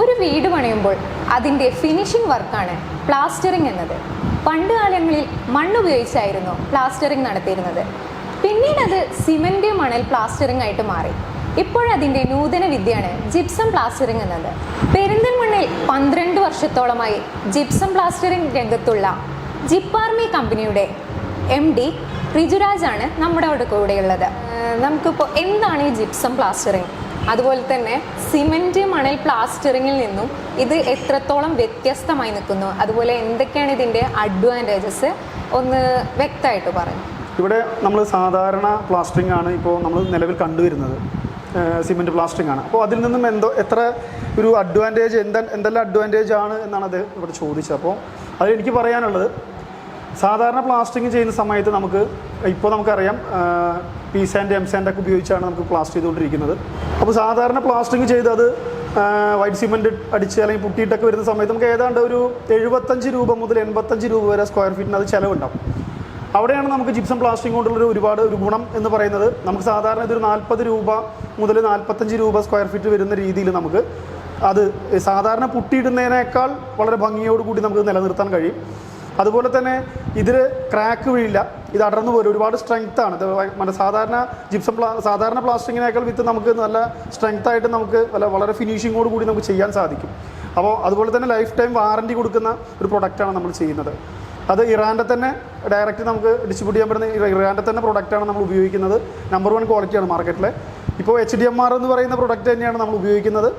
ഒരു വീട് പണിയുമ്പോൾ അതിന്റെ ഫിനിഷിംഗ് വർക്കാണ് പ്ലാസ്റ്ററിംഗ് എന്നത്. പണ്ട് കാലങ്ങളിൽ മണ്ണുപയോഗിച്ചായിരുന്നു പ്ലാസ്റ്ററിംഗ് നടത്തിയിരുന്നത്. പിന്നീട് അത് സിമന്റ് മണൽ പ്ലാസ്റ്ററിംഗ് ആയിട്ട് മാറി. ഇപ്പോഴതിന്റെ നൂതന വിദ്യയാണ് ജിപ്സം പ്ലാസ്റ്ററിംഗ് എന്നത്. പെരിന്തൽമണ്ണിൽ പന്ത്രണ്ട് വർഷത്തോളമായി ജിപ്സം പ്ലാസ്റ്ററിംഗ് രംഗത്തുള്ള ജിപ്പാർമി കമ്പനിയുടെ എം ഡി റിജുരാജാണ് നമ്മുടെ കൂടെയുള്ളത്. നമുക്കിപ്പോൾ എന്താണ് ഈ ജിപ്സം പ്ലാസ്റ്ററിംഗ് അതുപോലെ തന്നെ സിമെന്റ് മണൽ പ്ലാസ്റ്ററിങ്ങിൽ നിന്നും ഇത് എത്രത്തോളം വ്യത്യസ്തമായി നിൽക്കുന്നു? അതുപോലെ എന്തൊക്കെയാണ് ഇതിന്റെ അഡ്വാന്റേജസ് ഒന്ന് വ്യക്തമായിട്ട് പറയും. ഇവിടെ നമ്മൾ സാധാരണ പ്ലാസ്റ്ററിംഗ് ആണ് ഇപ്പോൾ നമ്മൾ നിലവിൽ കണ്ടുവരുന്നത്. സിമെന്റ് പ്ലാസ്റ്ററിംഗ് ആണ്. അപ്പോൾ അതിൽ നിന്നും എന്തോ എത്ര ഒരു അഡ്വാന്റേജ് എന്ത എന്തെല്ലാം അഡ്വാന്റേജ് ആണ് എന്നാണ് അത് ഇവിടെ ചോദിച്ചത്. അപ്പോൾ അത് എനിക്ക് പറയാനുള്ളത് സാധാരണ പ്ലാസ്റ്ററിങ് ചെയ്യുന്ന സമയത്ത് നമുക്ക് ഇപ്പോൾ നമുക്കറിയാം പി സാൻഡ് എം സാൻഡ് ഒക്കെ ഉപയോഗിച്ചാണ് നമുക്ക് പ്ലാസ്റ്റർ ചെയ്തുകൊണ്ടിരിക്കുന്നത്. അപ്പോൾ സാധാരണ പ്ലാസ്റ്ററിങ് ചെയ്ത് അത് വൈറ്റ് സിമെന്റ് അടിച്ച് അല്ലെങ്കിൽ പുട്ടിയിട്ടൊക്കെ വരുന്ന സമയത്ത് നമുക്ക് ഏതാണ്ട് ഒരു എഴുപത്തഞ്ച് രൂപ മുതൽ എൺപത്തഞ്ച് രൂപ വരെ സ്ക്വയർ ഫീറ്റിന് അത് ചിലവുണ്ടാവും. അവിടെയാണ് നമുക്ക് ജിപ്സം പ്ലാസ്റ്റിംഗ് കൊണ്ടുള്ളൊരു ഒരുപാട് ഒരു ഗുണം എന്ന് പറയുന്നത്. നമുക്ക് സാധാരണ ഇതൊരു നാൽപ്പത് രൂപ മുതൽ നാൽപ്പത്തഞ്ച് രൂപ സ്ക്വയർ ഫീറ്റ് വരുന്ന രീതിയിൽ നമുക്ക് അത് സാധാരണ പുട്ടിയിടുന്നതിനേക്കാൾ വളരെ ഭംഗിയോടുകൂടി നമുക്ക് നിലനിർത്താൻ കഴിയും. അതുപോലെ തന്നെ ഇതിൽ ക്രാക്ക് വീഴില്ല. ഇത് അടർന്നു പോലും ഒരുപാട് സ്ട്രെങ്ത് ആണ്. മറ്റേ സാധാരണ ജിപ്സം പ്ലാ സാധാരണ പ്ലാസ്റ്റിങ്ങിനേക്കാൾ വിത്ത് നമുക്ക് നല്ല സ്ട്രെങ്ത് ആയിട്ട് നമുക്ക് വളരെ ഫിനിഷിങ്ങോട് കൂടി നമുക്ക് ചെയ്യാൻ സാധിക്കും. അപ്പോൾ അതുപോലെ തന്നെ ലൈഫ് ടൈം വാറന്റി കൊടുക്കുന്ന ഒരു പ്രൊഡക്റ്റാണ് നമ്മൾ ചെയ്യുന്നത്. അത് ഇറാന്റെ തന്നെ ഡയറക്റ്റ് നമുക്ക് ഡിസ്ട്രിബ്യൂട്ട് ചെയ്യാൻ പറ്റുന്ന ഇറ- ഇറാന്റെ തന്നെ പ്രൊഡക്റ്റാണ് നമ്മൾ ഉപയോഗിക്കുന്നത്. നമ്പർ വൺ ക്വാളിറ്റിയാണ് മാർക്കറ്റിലെ ഇപ്പോൾ എച്ച് ഡി എം ആർ എന്ന് പറയുന്ന പ്രൊഡക്റ്റ് തന്നെയാണ് നമ്മൾ ഉപയോഗിക്കുന്നത്.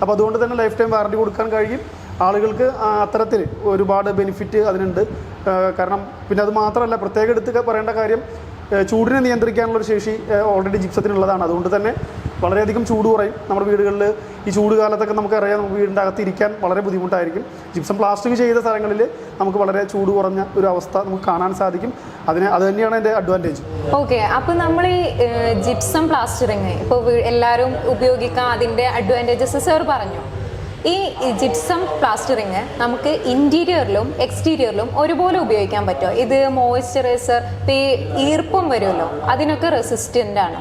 അപ്പോൾ അതുകൊണ്ട് തന്നെ ലൈഫ് ടൈം വാറന്റി കൊടുക്കാൻ കഴിയും. ആളുകൾക്ക് അത്തരത്തിൽ ഒരുപാട് ബെനിഫിറ്റ് അതിനുണ്ട്. കാരണം പിന്നെ അത് മാത്രമല്ല പ്രത്യേകം എടുത്ത് പറയേണ്ട കാര്യം ചൂടിനെ നിയന്ത്രിക്കാനുള്ളൊരു ശേഷി ഓൾറെഡി ജിപ്സത്തിനുള്ളതാണ്. അതുകൊണ്ട് തന്നെ വളരെയധികം ചൂട് കുറയും. നമ്മുടെ വീടുകളിൽ ഈ ചൂട് കാലത്തൊക്കെ നമുക്കറിയാം നമുക്ക് വീടിന്റെ അകത്ത് ഇരിക്കാൻ വളരെ ബുദ്ധിമുട്ടായിരിക്കും. ജിപ്സം പ്ലാസ്റ്റിക് ചെയ്ത സ്ഥലങ്ങളിൽ നമുക്ക് വളരെ ചൂട് കുറഞ്ഞ ഒരു അവസ്ഥ നമുക്ക് കാണാൻ സാധിക്കും. അതിന് അത് തന്നെയാണ് എന്റെ അഡ്വാന്റേജ് ഓക്കെ അപ്പോൾ നമ്മൾ ഈ ജിപ്സം പ്ലാസ്റ്ററിങ് ഇപ്പോൾ എല്ലാവരും ഉപയോഗിക്കാം അതിന്റെ അഡ്വാന്റേജസ് സാർ പറഞ്ഞു. ഈ ജിപ്സം പ്ലാസ്റ്ററിങ് നമുക്ക് ഇന്റീരിയറിലും എക്സ്റ്റീരിയറിലും ഒരുപോലെ ഉപയോഗിക്കാൻ പറ്റുമോ? ഇത് മോയ്സ്ചറൈസർ പേ ഈർപ്പം വരുമല്ലോ അതിനൊക്കെ റെസിസ്റ്റന്റ് ആണ്?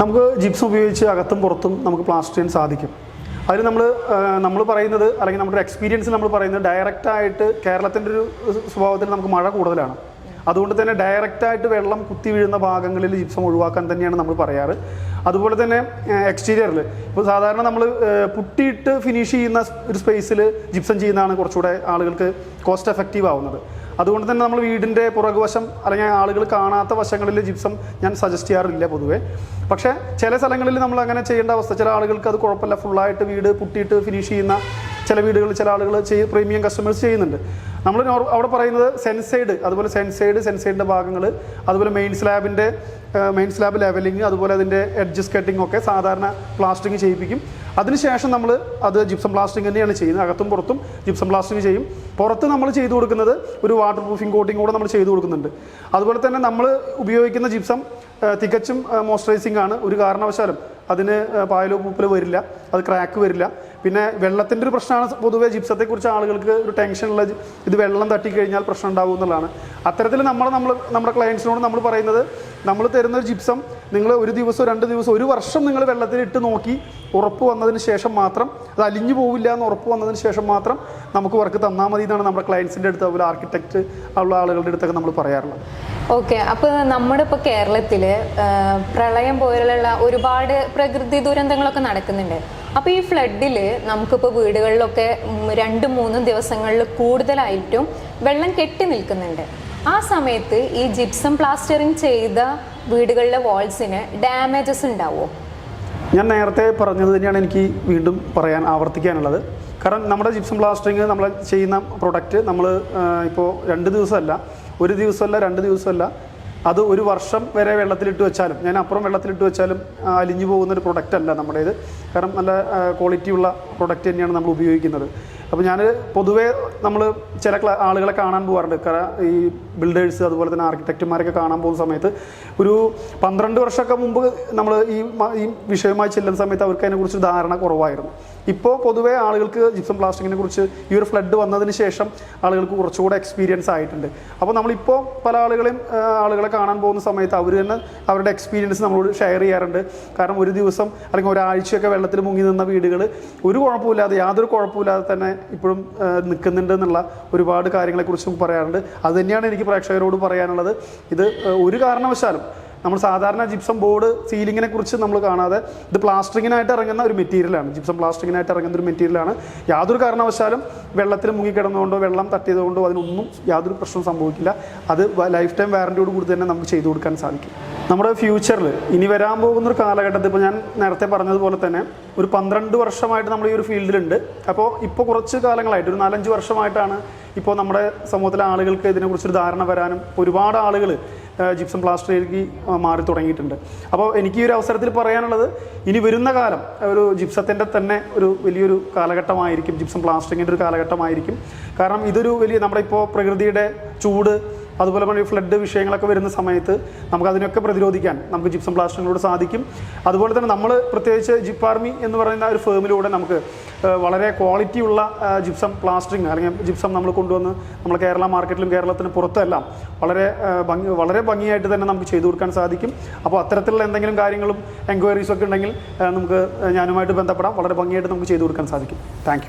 നമുക്ക് ജിപ്സം ഉപയോഗിച്ച് അകത്തും പുറത്തും നമുക്ക് പ്ലാസ്റ്റർ ചെയ്യാൻ സാധിക്കും. അതിൽ നമ്മൾ നമ്മൾ പറയുന്നത് അല്ലെങ്കിൽ നമ്മുടെ എക്സ്പീരിയൻസ് നമ്മൾ പറയുന്നത് ഡയറക്റ്റായിട്ട് കേരളത്തിന്റെ ഒരു സ്വഭാവത്തിൽ നമുക്ക് മഴ കൂടുതലാണ്. അതുകൊണ്ട് തന്നെ ഡയറക്റ്റായിട്ട് വെള്ളം കുത്തി വീഴുന്ന ഭാഗങ്ങളിൽ ജിപ്സം ഒഴിവാക്കാൻ തന്നെയാണ് നമ്മൾ പറയാറ്. അതുപോലെ തന്നെ എക്സ്റ്റീരിയറിൽ ഇപ്പോൾ സാധാരണ നമ്മൾ പുട്ടിയിട്ട് ഫിനിഷ് ചെയ്യുന്ന ഒരു സ്പേസിൽ ജിപ്സം ചെയ്യുന്നതാണ് കുറച്ചുകൂടെ ആളുകൾക്ക് കോസ്റ്റ് എഫക്റ്റീവ് ആവുന്നത്. അതുകൊണ്ട് തന്നെ നമ്മൾ വീടിന്റെ പുറകുവശം അല്ലെങ്കിൽ ആളുകൾ കാണാത്ത വശങ്ങളിൽ ജിപ്സം ഞാൻ സജസ്റ്റ് ചെയ്യാറില്ല പൊതുവേ. പക്ഷേ ചില സ്ഥലങ്ങളിൽ നമ്മൾ അങ്ങനെ ചെയ്യേണ്ട അവസ്ഥ ചില ആളുകൾക്ക് അത് കുഴപ്പമില്ല. ഫുള്ളായിട്ട് വീട് പുട്ടിയിട്ട് ഫിനിഷ് ചെയ്യുന്ന ചില വീടുകളിൽ ചില ആളുകൾ ചെയ്ത് പ്രീമിയം കസ്റ്റമേഴ്സ് ചെയ്യുന്നുണ്ട്. നമ്മൾ അവിടെ പറയുന്നത് സെൻസൈഡ് അതുപോലെ സെൻസൈഡ് സെൻസൈഡിന്റെ ഭാഗങ്ങൾ അതുപോലെ മെയിൻ സ്ലാബിന്റെ മെയിൻ സ്ലാബ് ലെവലിംഗ് അതുപോലെ അതിന്റെ എഡ്ജസ് കട്ടിംഗ് ഒക്കെ സാധാരണ പ്ലാസ്റ്റിങ് ചെയ്യിപ്പിക്കും. അതിനുശേഷം നമ്മൾ അത് ജിപ്സം പ്ലാസ്റ്റിംഗ് തന്നെയാണ് ചെയ്യുന്നത്. അകത്തും പുറത്തും ജിപ്സം പ്ലാസ്റ്റിംഗ് ചെയ്യും. പുറത്ത് നമ്മൾ ചെയ്തു കൊടുക്കുന്നത് ഒരു വാട്ടർ പ്രൂഫിംഗ് കോട്ടിംഗ് കൂടെ നമ്മൾ ചെയ്തു കൊടുക്കുന്നുണ്ട്. അതുപോലെ തന്നെ നമ്മൾ ഉപയോഗിക്കുന്ന ജിപ്സം തികച്ചും മോയ്സ്ചറൈസിംഗ് ആണ് ഒരു കാരണവശാലും. അതിന് പായലോ പൂപ്പലോ വരില്ല. അത് ക്രാക്ക് വരില്ല. പിന്നെ വെള്ളത്തിന്റെ ഒരു പ്രശ്നമാണ് പൊതുവേ ജിപ്സത്തെക്കുറിച്ച് ആളുകൾക്ക് ഒരു ടെൻഷനുള്ള ഇത് വെള്ളം തട്ടി കഴിഞ്ഞാൽ പ്രശ്നം ഉണ്ടാവും എന്നുള്ളതാണ്. അത്തരത്തിൽ നമ്മൾ നമ്മൾ നമ്മുടെ ക്ലയൻസിനോട് നമ്മൾ പറയുന്നത് നമ്മൾ തരുന്ന ഒരു ജിപ്സം നിങ്ങൾ ഒരു ദിവസം രണ്ട് ദിവസം ഒരു വർഷം നിങ്ങൾ വെള്ളത്തിൽ ഇട്ട് നോക്കി ഉറപ്പ് വന്നതിന് ശേഷം മാത്രം അത് അലിഞ്ഞു പോവില്ല എന്ന് ഉറപ്പ് വന്നതിന് ശേഷം മാത്രം നമുക്ക് വർക്ക് തന്നാൽ മതി എന്നാണ് നമ്മുടെ ക്ലയൻസിന്റെ അടുത്ത് അതുപോലെ ആർക്കിടെക്റ്റ് ഉള്ള ആളുകളുടെ അടുത്തൊക്കെ നമ്മൾ പറയാറുള്ളത്. ഓക്കെ അപ്പോൾ നമ്മുടെ ഇപ്പോൾ കേരളത്തിൽ പ്രളയം പോലുള്ള ഒരുപാട് പ്രകൃതി ദുരന്തങ്ങളൊക്കെ നടക്കുന്നുണ്ട്. അപ്പോൾ ഈ ഫ്ലഡിൽ നമുക്കിപ്പോൾ വീടുകളിലൊക്കെ രണ്ട് മൂന്നും ദിവസങ്ങളിൽ കൂടുതലായിട്ടും വെള്ളം കെട്ടി നിൽക്കുന്നുണ്ട്. ആ സമയത്ത് ഈ ജിപ്സം പ്ലാസ്റ്ററിങ് ചെയ്ത വീടുകളിലെ വാൾസിന് ഡാമേജസ് ഉണ്ടാവുമോ ഞാൻ നേരത്തെ പറഞ്ഞത് തന്നെയാണ് എനിക്ക് വീണ്ടും പറയാൻ ആവർത്തിക്കാനുള്ളത്. കാരണം നമ്മുടെ ജിപ്സം പ്ലാസ്റ്ററിങ് നമ്മൾ ചെയ്യുന്ന പ്രൊഡക്റ്റ് നമ്മൾ ഇപ്പോൾ രണ്ട് ദിവസമല്ല ഒരു ദിവസമല്ല രണ്ട് ദിവസമല്ല അത് ഒരു വർഷം വരെ വെള്ളത്തിലിട്ട് വെച്ചാലും ഞാൻ അപ്പുറം വെള്ളത്തിലിട്ട് വെച്ചാലും അലിഞ്ഞു പോകുന്ന ഒരു പ്രൊഡക്റ്റ് അല്ല നമ്മുടേത്. കാരണം നല്ല ക്വാളിറ്റിയുള്ള പ്രൊഡക്റ്റ് തന്നെയാണ് നമ്മൾ ഉപയോഗിക്കുന്നത്. അപ്പോൾ ഞാൻ പൊതുവേ നമ്മൾ ചില ആളുകളെ കാണാൻ പോകാറുണ്ട് കാരണം ഈ ബിൽഡേഴ്സ് അതുപോലെ തന്നെ ആർക്കിടെക്റ്റുമാരൊക്കെ കാണാൻ പോകുന്ന സമയത്ത് ഒരു പന്ത്രണ്ട് വർഷമൊക്കെ മുമ്പ് നമ്മൾ ഈ ഈ വിഷയവുമായി ചെല്ലുന്ന സമയത്ത് അവർക്ക് അതിനെക്കുറിച്ച് ധാരണ കുറവായിരുന്നു. ഇപ്പോൾ പൊതുവേ ആളുകൾക്ക് ജിപ്സം പ്ലാസ്റ്റിക്കിനെ കുറിച്ച് ഈ ഒരു ഫ്ലഡ് വന്നതിന് ശേഷം ആളുകൾക്ക് കുറച്ചുകൂടെ എക്സ്പീരിയൻസ് ആയിട്ടുണ്ട്. അപ്പോൾ നമ്മളിപ്പോൾ പല ആളുകളെയും ആളുകളെ കാണാൻ പോകുന്ന സമയത്ത് അവർ തന്നെ അവരുടെ എക്സ്പീരിയൻസ് നമ്മളോട് ഷെയർ ചെയ്യാറുണ്ട്. കാരണം ഒരു ദിവസം അല്ലെങ്കിൽ ഒരാഴ്ചയൊക്കെ വെള്ളത്തിൽ മുങ്ങി നിന്ന വീടുകൾ ഒരു കുഴപ്പമില്ലാതെ യാതൊരു കുഴപ്പമില്ലാതെ തന്നെ ഇപ്പോഴും നിൽക്കുന്നുണ്ട് എന്നുള്ള ഒരുപാട് കാര്യങ്ങളെക്കുറിച്ച് പറയാറുണ്ട്. അതുതന്നെയാണ് എനിക്ക് പ്രേക്ഷകരോട് പറയാനുള്ളത്. ഇത് ഒരു കാരണവശാലും നമ്മൾ സാധാരണ ജിപ്സം ബോർഡ് സീലിങ്ങിനെ കുറിച്ച് നമ്മൾ കാണാതെ ഇത് പ്ലാസ്റ്ററിങ്ങിനായിട്ട് ഇറങ്ങുന്ന ഒരു മെറ്റീരിയലാണ് ജിപ്സം പ്ലാസ്റ്ററിങ്ങിനായിട്ട് ഇറങ്ങുന്ന ഒരു മെറ്റീരിയലാണ് യാതൊരു കാരണവശാലും വെള്ളത്തിൽ മുങ്ങിക്കിടന്നുകൊണ്ടോ വെള്ളം തട്ടിയതുകൊണ്ടോ അതിനൊന്നും യാതൊരു പ്രശ്നവും സംഭവിക്കില്ല. അത് ലൈഫ് ടൈം വാറന്റിയോട് കൂടി തന്നെ നമുക്ക് ചെയ്തു കൊടുക്കാൻ സാധിക്കും. നമ്മുടെ ഫ്യൂച്ചറിൽ ഇനി വരാൻ പോകുന്ന ഒരു കാലഘട്ടത്തിൽ ഇപ്പോൾ ഞാൻ നേരത്തെ പറഞ്ഞതുപോലെ തന്നെ ഒരു പന്ത്രണ്ട് വർഷമായിട്ട് നമ്മൾ ഈ ഒരു ഫീൽഡിലുണ്ട് അപ്പോൾ ഇപ്പോൾ കുറച്ച് കാലങ്ങളായിട്ട് ഒരു നാലഞ്ച് വർഷമായിട്ടാണ് ഇപ്പോൾ നമ്മുടെ സമൂഹത്തിലെ ആളുകൾക്ക് ഇതിനെക്കുറിച്ചൊരു ധാരണ വരാനും ഒരുപാട് ആളുകൾ ജിപ്സം പ്ലാസ്റ്ററിലേക്ക് മാറി തുടങ്ങിയിട്ടുണ്ട്. അപ്പോൾ എനിക്ക് ഈ ഒരു അവസരത്തിൽ പറയാനുള്ളത് ഇനി വരുന്ന കാലം ഒരു ജിപ്സത്തിന്റെ തന്നെ ഒരു വലിയൊരു കാലഘട്ടമായിരിക്കും ജിപ്സം പ്ലാസ്റ്ററിങ്ങിന്റെ ഒരു കാലഘട്ടമായിരിക്കും. കാരണം ഇതൊരു വലിയ നമ്മുടെ ഇപ്പോൾ പ്രകൃതിയുടെ ചൂട് അതുപോലെ തന്നെ ഫ്ലഡ് വിഷയങ്ങളൊക്കെ വരുന്ന സമയത്ത് നമുക്ക് അതിനൊക്കെ പ്രതിരോധിക്കാൻ നമുക്ക് ജിപ്സം പ്ലാസ്റ്ററിനോട് സാധിക്കും. അതുപോലെ തന്നെ നമ്മൾ പ്രത്യേകിച്ച് ജിപ്പ് ആർമി എന്ന് പറയുന്ന ഒരു ഫേമിലൂടെ നമുക്ക് വളരെ ക്വാളിറ്റിയുള്ള ജിപ്സം പ്ലാസ്റ്ററിങ് അല്ലെങ്കിൽ ജിപ്സം നമ്മൾ കൊണ്ടുവന്ന് നമ്മൾ കേരള മാർക്കറ്റിലും കേരളത്തിന് പുറത്തെല്ലാം വളരെ ഭംഗി വളരെ ഭംഗിയായിട്ട് തന്നെ നമുക്ക് ചെയ്തു കൊടുക്കാൻ സാധിക്കും. അപ്പോൾ അത്തരത്തിലുള്ള എന്തെങ്കിലും കാര്യങ്ങളും എൻക്വയറീസും ഒക്കെ ഉണ്ടെങ്കിൽ നമുക്ക് ഞാനുമായിട്ട് ബന്ധപ്പെടാം. വളരെ ഭംഗിയായിട്ട് നമുക്ക് ചെയ്തു കൊടുക്കാൻ സാധിക്കും. താങ്ക്